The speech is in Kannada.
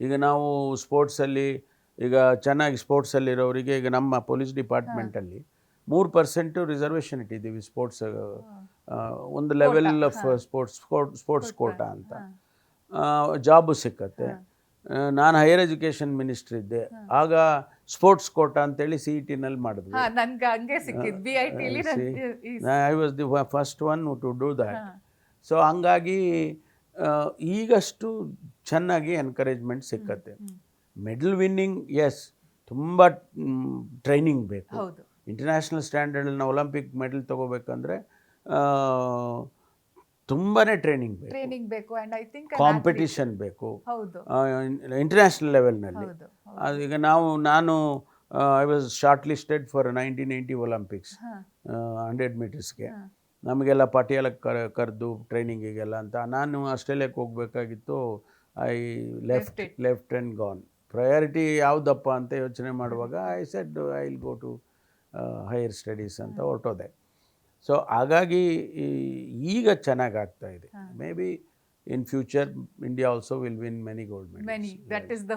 ಈಗ ನಾವು ಸ್ಪೋರ್ಟ್ಸಲ್ಲಿ ಈಗ ಚೆನ್ನಾಗಿ ಸ್ಪೋರ್ಟ್ಸಲ್ಲಿರೋರಿಗೆ ಈಗ ನಮ್ಮ ಪೊಲೀಸ್ ಡಿಪಾರ್ಟ್ಮೆಂಟಲ್ಲಿ ಮೂರು ಪರ್ಸೆಂಟು ರಿಸರ್ವೇಷನ್ ಇಟ್ಟಿದ್ದೀವಿ ಸ್ಪೋರ್ಟ್ಸ್ ಒಂದು level of sports sports quota ಅಂತ. ಜಾಬು ಸಿಕ್ಕತ್ತೆ. ನಾನು ಹೈಯರ್ ಎಜುಕೇಷನ್ ಮಿನಿಸ್ಟ್ರ್ ಇದ್ದೆ. ಆಗ ಸ್ಪೋರ್ಟ್ಸ್ ಕೋಟಾ ಅಂತೇಳಿ ಸಿ ಇ ಟಿನಲ್ಲಿ ಮಾಡಿದ್ವಿ. I was the first one to do that so ಹಂಗಾಗಿ ಈಗಷ್ಟು ಚೆನ್ನಾಗಿ ಎನ್ಕರೇಜ್ಮೆಂಟ್ ಸಿಕ್ಕತ್ತೆ. ಮೆಡಲ್ ವಿನ್ನಿಂಗ್ ಎಸ್ ತುಂಬ ಟ್ರೈನಿಂಗ್ ಬೇಕು. ಹೌದು. ಇಂಟರ್ನ್ಯಾಷನಲ್ ಸ್ಟ್ಯಾಂಡರ್ಡಲ್ಲಿ ಒಲಿಂಪಿಕ್ ಮೆಡಲ್ ತೊಗೋಬೇಕಂದ್ರೆ ತುಂಬಾ ಟ್ರೈನಿಂಗ್ ಬೇಕು. ಟ್ರೈನಿಂಗ್ ಬೇಕು ಅಂಡ್ ಐ ಥಿಂಕ್ ಕಾಂಪಿಟಿಷನ್ ಬೇಕು. ಹೌದು. ಇಂಟರ್ನ್ಯಾಷನಲ್ ಲೆವೆಲ್ನಲ್ಲಿ ಹೌದು ಅದು ಈಗ ನಾವು ನಾನು I was short listed for nineteen eighty Olympics hundred ಮೀಟರ್ಸ್ಗೆ. ನಮಗೆಲ್ಲ ಪಟಿಯಾಲಕ್ಕೆ ಕರ್ ಕರೆದು ಟ್ರೈನಿಂಗಿಗೆಲ್ಲ ಅಂತ. ನಾನು ಆಸ್ಟ್ರೇಲಿಯಾಕ್ಕೆ ಹೋಗ್ಬೇಕಾಗಿತ್ತು I left. Left and gone priority ಯಾವುದಪ್ಪ ಅಂತ ಯೋಚನೆ ಮಾಡುವಾಗ I said I will go to higher studies ಅಂತ ಹೊರಟೋದೆ. ಸೊ ಹಾಗಾಗಿ ಈಗ ಚೆನ್ನಾಗಾಗ್ತಾ ಇದೆ. May be in future India also will win many gold medals that is the